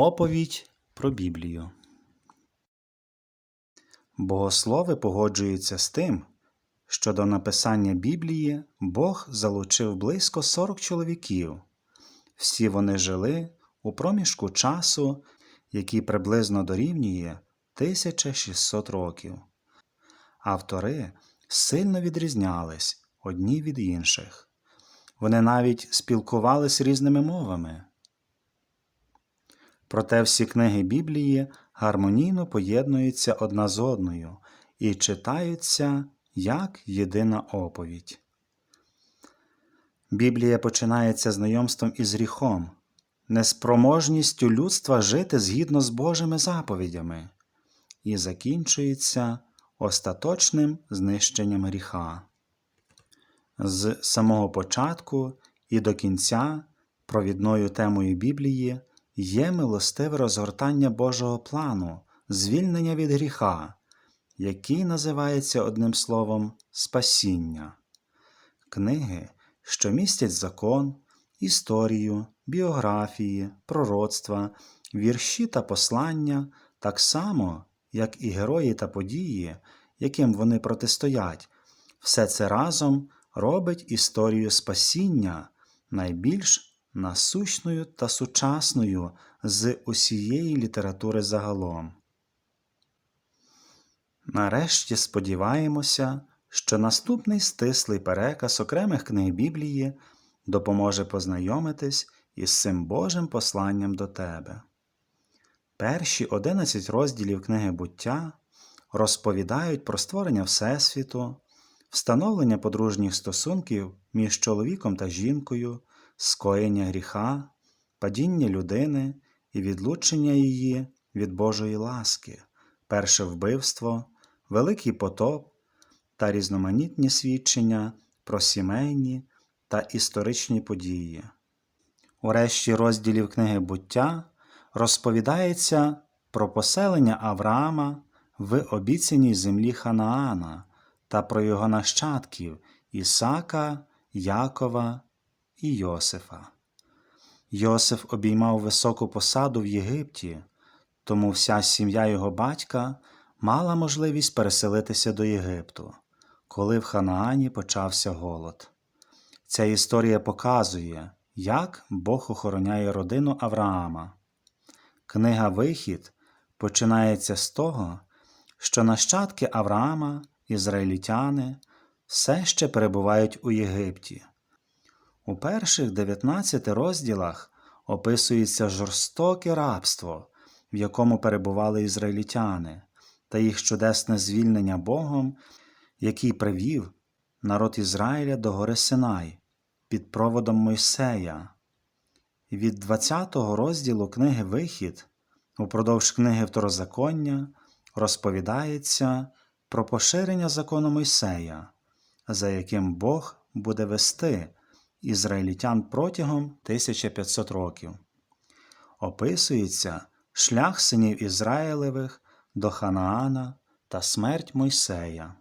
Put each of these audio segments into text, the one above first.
Оповідь про Біблію. Богослови погоджуються з тим, що до написання Біблії Бог залучив близько 40 чоловіків. Всі вони жили у проміжку часу, який приблизно дорівнює 1600 років. Автори сильно відрізнялись одні від інших. Вони навіть спілкувались різними мовами. Проте всі книги Біблії гармонійно поєднуються одна з одною і читаються як єдина оповідь. Біблія починається знайомством із гріхом, неспроможністю людства жити згідно з Божими заповідями, і закінчується остаточним знищенням гріха. З самого початку і до кінця провідною темою Біблії є милостиве розгортання Божого плану, звільнення від гріха, який називається одним словом спасіння. Книги, що містять закон, історію, біографії, пророцтва, вірші та послання, так само, як і герої та події, яким вони протистоять, все це разом робить історію спасіння найбільш насущною та сучасною з усієї літератури загалом. Нарешті сподіваємося, що наступний стислий переказ окремих книг Біблії допоможе познайомитись із цим Божим посланням до тебе. Перші 11 розділів книги буття розповідають про створення Всесвіту, встановлення подружніх стосунків між чоловіком та жінкою, скоєння гріха, падіння людини і відлучення її від Божої ласки, перше вбивство, великий потоп та різноманітні свідчення про сімейні та історичні події. У решті розділів книги буття розповідається про поселення Авраама в обіцяній землі Ханаана та про його нащадків Ісака, Якова і Йосифа. Йосиф обіймав високу посаду в Єгипті, тому вся сім'я його батька мала можливість переселитися до Єгипту, коли в Ханаані почався голод. Ця історія показує, як Бог охороняє родину Авраама. Книга Вихід починається з того, що нащадки Авраама, ізраїльтяни, все ще перебувають у Єгипті. У перших 19 розділах описується жорстоке рабство, в якому перебували ізраїльтяни, та їх чудесне звільнення Богом, який привів народ Ізраїля до гори Синай під проводом Мойсея. Від 20 розділу книги Вихід упродовж книги Второзаконня розповідається про поширення закону Мойсея, за яким Бог буде вести ізраїльтян протягом 1500 років. Описується шлях синів Ізраїлевих до Ханаана та смерть Мойсея.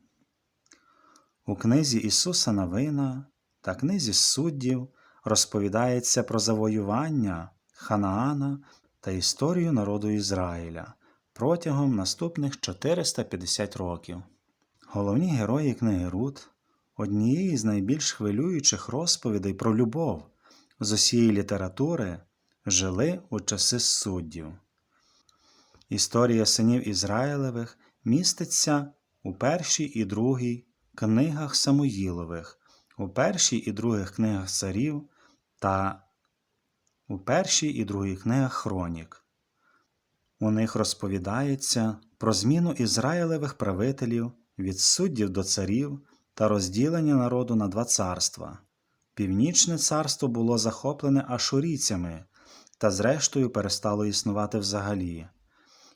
У книзі Ісуса Навина та книзі суддів розповідається про завоювання Ханаана та історію народу Ізраїля протягом наступних 450 років. Головні герої книги Рут однієї з найбільш хвилюючих розповідей про любов з усієї літератури жили у часи суддів. Історія синів Ізраїлевих міститься у першій і другій книгах Самуїлових, у першій і других книгах царів та у першій і другій книгах Хронік. У них розповідається про зміну Ізраїлевих правителів від суддів до царів та розділення народу на два царства. Північне царство було захоплене ашурійцями та, зрештою, перестало існувати взагалі.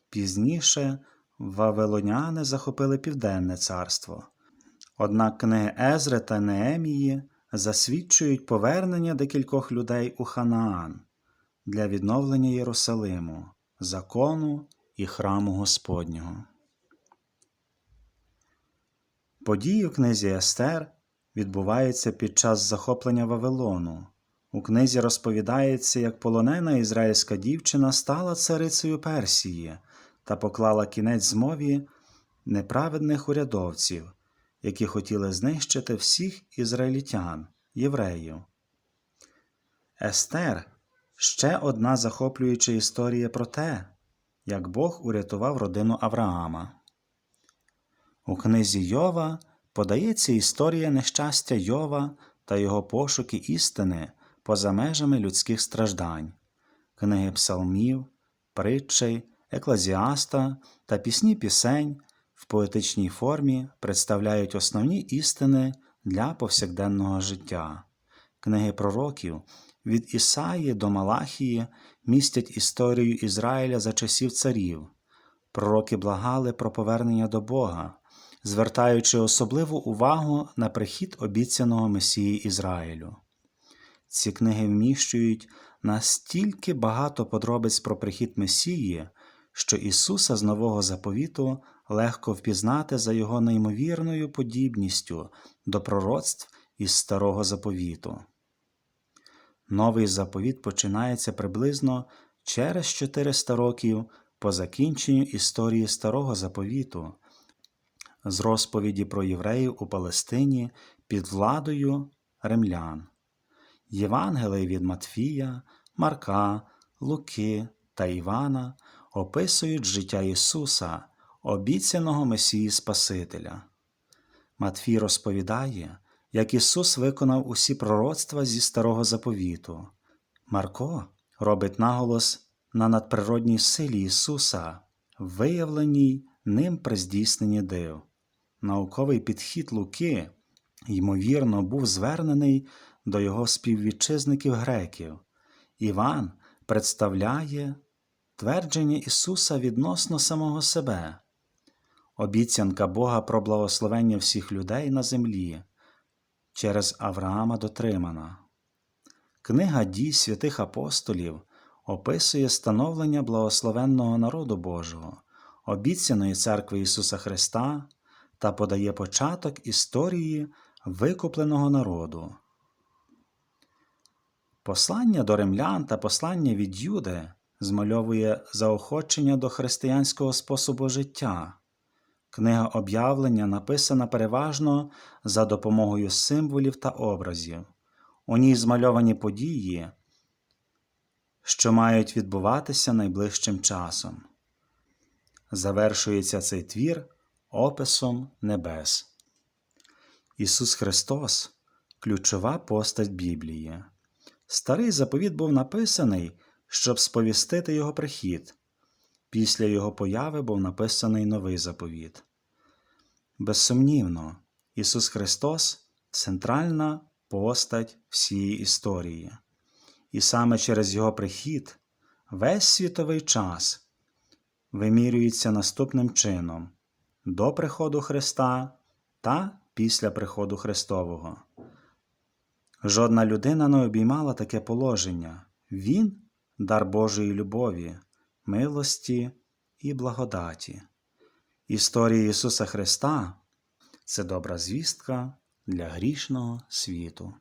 Пізніше вавилоняни захопили Південне царство. Однак книги Езри та Неемії засвідчують повернення декількох людей у Ханаан для відновлення Єрусалиму, закону і храму Господнього. Події в книзі Естер відбуваються під час захоплення Вавилону. У книзі розповідається, як полонена ізраїльська дівчина стала царицею Персії та поклала кінець змові неправедних урядовців, які хотіли знищити всіх ізраїльтян, євреїв. Естер ще одна захоплююча історія про те, як Бог урятував родину Авраама. У книзі Йова подається історія нещастя Йова та його пошуки істини поза межами людських страждань, книги псалмів, притчей, еклезіаста та пісні пісень в поетичній формі представляють основні істини для повсякденного життя. Книги пророків від Ісаї до Малахії містять історію Ізраїля за часів царів. Пророки благали про повернення до Бога, звертаючи особливу увагу на прихід обіцяного Месії Ізраїлю. Ці книги вміщують настільки багато подробиць про прихід Месії, що Ісуса з Нового Заповіту легко впізнати за його неймовірною подібністю до пророцтв із Старого Заповіту. Новий заповіт починається приблизно через 400 років по закінченню історії Старого Заповіту, з розповіді про євреїв у Палестині під владою римлян. Євангелії від Матфія, Марка, Луки та Івана описують життя Ісуса, обіцяного Месії Спасителя. Матфій розповідає, як Ісус виконав усі пророцтва зі Старого Заповіту. Марко робить наголос на надприродній силі Ісуса, виявленій ним при здійсненні див. Науковий підхід Луки, ймовірно, був звернений до його співвітчизників греків. Іван представляє твердження Ісуса відносно самого себе, обіцянка Бога про благословення всіх людей на землі через Авраама дотримана. Книга дій святих апостолів описує становлення благословенного народу Божого, обіцяної церкви Ісуса Христа та подає початок історії викупленого народу. Послання до римлян та послання від Юди змальовує заохочення до християнського способу життя. Книга об'явлення написана переважно за допомогою символів та образів. У ній змальовані події, що мають відбуватися найближчим часом. Завершується цей твір описом небес. Ісус Христос ключова постать Біблії. Старий заповіт був написаний, щоб сповістити Його прихід. Після Його появи був написаний новий заповіт. Безсумнівно, Ісус Христос центральна постать всієї історії. І саме через Його прихід весь світовий час вимірюється наступним чином до приходу Христа та після приходу Христового. Жодна людина не обіймала таке положення. Він дар Божої любові, милості і благодаті. Історія Ісуса Христа це добра звістка для грішного світу.